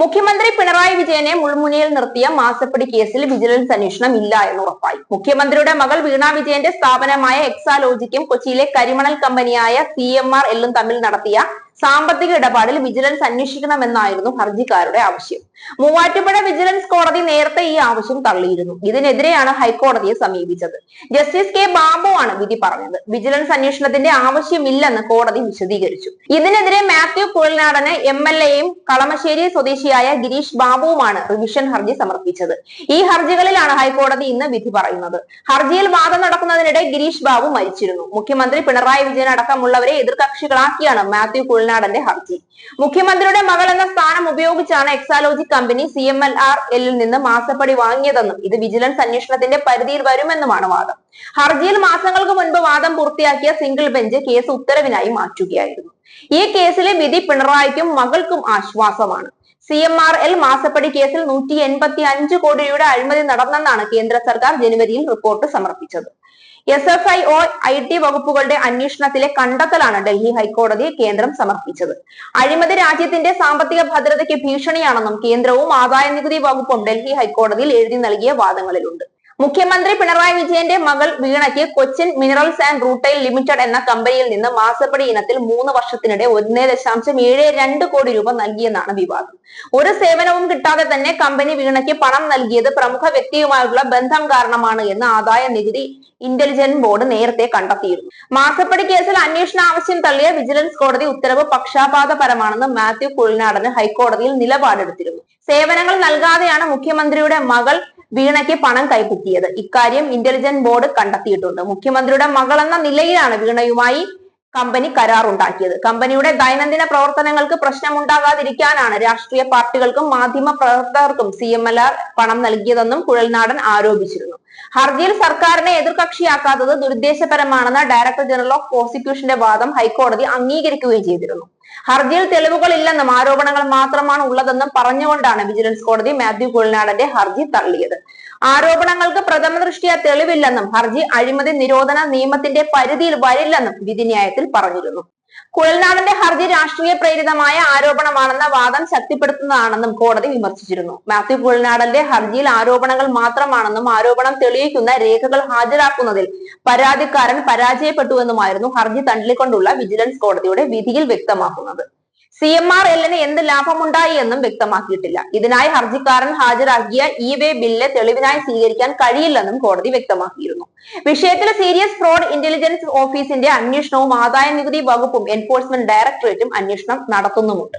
മുഖ്യമന്ത്രി പിണറായി വിജയനെ മുൾമുനയിൽ നിർത്തിയ മാസപ്പടി കേസിൽ വിജിലൻസ് അന്വേഷണം ഇല്ല എന്ന് ഉറപ്പായി. മുഖ്യമന്ത്രിയുടെ മകൾ വീണ വിജയന്റെ സ്ഥാപനമായ എക്സാലോജിക്കും കൊച്ചിയിലെ കരിമണൽ കമ്പനിയായ സി എം ആർ എല്ലും തമ്മിൽ നടത്തിയ സാമ്പത്തിക ഇടപാടിൽ വിജിലൻസ് അന്വേഷിക്കണമെന്നായിരുന്നു ഹർജിക്കാരുടെ ആവശ്യം. മൂവാറ്റുപുഴ വിജിലൻസ് കോടതി നേരത്തെ ഈ ആവശ്യം തള്ളിയിരുന്നു. ഇതിനെതിരെയാണ് ഹൈക്കോടതിയെ സമീപിച്ചത്. ജസ്റ്റിസ് കെ ബാബു ആണ് വിധി പറഞ്ഞത്. വിജിലൻസ് അന്വേഷണത്തിന്റെ ആവശ്യമില്ലെന്ന് കോടതി വിശദീകരിച്ചു. ഇതിനെതിരെ മാത്യു കുഴൽനാടന് എം എൽ എയും കളമശ്ശേരി സ്വദേശിയായ ഗിരീഷ് ബാബുവുമാണ് റിവിഷൻ ഹർജി സമർപ്പിച്ചത്. ഈ ഹർജികളിലാണ് ഹൈക്കോടതി ഇന്ന് വിധി പറയുന്നത്. ഹർജിയിൽ വാദം നടക്കുന്നതിനിടെ ഗിരീഷ് ബാബു മരിച്ചിരുന്നു. മുഖ്യമന്ത്രി പിണറായി വിജയൻ അടക്കമുള്ളവരെ എതിർകക്ഷികളാക്കിയാണ് മാത്യു കുഴൽനാടന്റെ ഹർജി. മുഖ്യമന്ത്രിയുടെ മകൾ എന്ന സ്ഥാനം ഉപയോഗിച്ചാണ് Exalogic company C M R R എല്ലിൽ നിന്ന് മാസപ്പടി വാങ്ങിയതെന്നും ഇത് വിജിലൻസ് അന്വേഷണത്തിന്റെ പരിധിയിൽ വരുമെന്നുമാണ് വാദം. ഹർജിയിൽ മാസങ്ങൾക്ക് മുൻപ് വാദം പൂർത്തിയാക്കിയ സിംഗിൾ ബെഞ്ച് കേസ് ഉത്തരവിനായി മാറ്റുകയായിരുന്നു. ഈ കേസിലെ വിധി പിണറായിക്കും മകൾക്കും ആശ്വാസമാണ്. സി എം ആർ എൽ മാസപ്പടി കേസിൽ നൂറ്റി എൺപത്തി അഞ്ച് കോടി രൂപയുടെ അഴിമതി നടന്നെന്നാണ് കേന്ദ്ര സർക്കാർ ജനുവരിയിൽ റിപ്പോർട്ട് സമർപ്പിച്ചത്. S F I O I T വകുപ്പുകളുടെ അന്വേഷണത്തിലെ കണ്ടെത്തലാണ് ഡൽഹി ഹൈക്കോടതി കേന്ദ്രം സമർപ്പിച്ചത്. അഴിമതി രാജ്യത്തിന്റെ സാമ്പത്തിക ഭദ്രതയ്ക്ക് ഭീഷണിയാണെന്നും കേന്ദ്രവും ആദായ നികുതി വകുപ്പും ഡൽഹി ഹൈക്കോടതിയിൽ എഴുതി നൽകിയ വാദങ്ങളിലുണ്ട്. മുഖ്യമന്ത്രി പിണറായി വിജയന്റെ മകൾ വീണയ്ക്ക് Cochin minerals and rutile limited എന്ന കമ്പനിയിൽ നിന്ന് മാസപ്പടി ഇനത്തിൽ മൂന്ന് വർഷത്തിനിടെ ഒന്നേ ദശാംശം ഏഴ് രണ്ട് കോടി രൂപ നൽകിയെന്നാണ് വിവാദം. ഒരു സേവനവും കിട്ടാതെ തന്നെ കമ്പനി വീണയ്ക്ക് പണം നൽകിയത് പ്രമുഖ വ്യക്തിയുമായുള്ള ബന്ധം കാരണമാണ് എന്ന് ആദായ നികുതി ഇന്റലിജൻസ് ബോർഡ് നേരത്തെ കണ്ടെത്തിയിരുന്നു. മാസപ്പടി കേസിൽ അന്വേഷണ ആവശ്യം തള്ളിയ വിജിലൻസ് കോടതി ഉത്തരവ് പക്ഷാപാതപരമാണെന്ന് മാത്യു കുഴിനാടന് ഹൈക്കോടതിയിൽ നിലപാടെടുത്തിരുന്നു. സേവനങ്ങൾ നൽകാതെയാണ് മുഖ്യമന്ത്രിയുടെ മകൾ വീണയ്ക്ക് പണം കൈപ്പറ്റിയത്. ഇക്കാര്യം ഇന്റലിജന്റ് ബോർഡ് കണ്ടെത്തിയിട്ടുണ്ട്. മുഖ്യമന്ത്രിയുടെ മകളെന്ന നിലയിലാണ് വീണയുമായി കമ്പനി കരാറുണ്ടാക്കിയത്. കമ്പനിയുടെ ദൈനംദിന പ്രവർത്തനങ്ങൾക്ക് പ്രശ്നമുണ്ടാകാതിരിക്കാനാണ് രാഷ്ട്രീയ പാർട്ടികൾക്കും മാധ്യമ പ്രവർത്തകർക്കും സി എം എൽ ആർ പണം നൽകിയതെന്നും കുഴൽനാടൻ ആരോപിച്ചിരുന്നു. ഹർജിയിൽ സർക്കാരിനെ എതിർകക്ഷിയാക്കാത്തത് ദുരുദ്ദേശപരമാണെന്ന ഡയറക്ടർ ജനറൽ ഓഫ് പ്രോസിക്യൂഷന്റെ വാദം ഹൈക്കോടതി അംഗീകരിക്കുകയും ചെയ്തിരുന്നു. ഹർജിയിൽ തെളിവുകൾ ഇല്ലെന്നും ആരോപണങ്ങൾ മാത്രമാണ് ഉള്ളതെന്നും പറഞ്ഞുകൊണ്ടാണ് വിജിലൻസ് കോടതി മാത്യു കുഴൽനാടന്റെ ഹർജി തള്ളിയത്. ആരോപണങ്ങൾക്ക് പ്രഥമ ദൃഷ്ടിയ തെളിവില്ലെന്നും ഹർജി അഴിമതി നിരോധന നിയമത്തിന്റെ പരിധിയിൽ വരില്ലെന്നും വിധിന്യായത്തിൽ പറഞ്ഞിരുന്നു. കുഴൽനാടന്റെ ഹർജി രാഷ്ട്രീയ പ്രേരിതമായ ആരോപണമാണെന്ന വാദം ശക്തിപ്പെടുത്തുന്നതാണെന്നും കോടതി വിമർശിച്ചിരുന്നു. മാത്യു കുഴൽനാടന്റെ ഹർജിയിൽ ആരോപണങ്ങൾ മാത്രമാണെന്നും ആരോപണം തെളിയിക്കുന്ന രേഖകൾ ഹാജരാക്കുന്നതിൽ പരാതിക്കാരൻ പരാജയപ്പെട്ടുവെന്നുമായിരുന്നു ഹർജി തള്ളിക്കൊണ്ടുള്ള വിജിലൻസ് കോടതിയുടെ വിധിയിൽ വ്യക്തമാക്കുന്നത്. സി എം ആർ എല്ലിന് എന്ത് ലാഭമുണ്ടായി എന്നും വ്യക്തമാക്കിയിട്ടില്ല. ഇതിനായി ഹർജിക്കാരൻ ഹാജരാക്കിയ ഇ വേ ബില്ല് തെളിവിനായി സ്വീകരിക്കാൻ കഴിയില്ലെന്നും കോടതി വ്യക്തമാക്കിയിരുന്നു. വിഷയത്തിൽ സീരിയസ് ഫ്രോഡ് ഇന്റലിജൻസ് ഓഫീസിന്റെ അന്വേഷണവും ആദായ നികുതി വകുപ്പും എൻഫോഴ്സ്മെന്റ് ഡയറക്ടറേറ്റും അന്വേഷണം നടത്തുന്നുമുണ്ട്.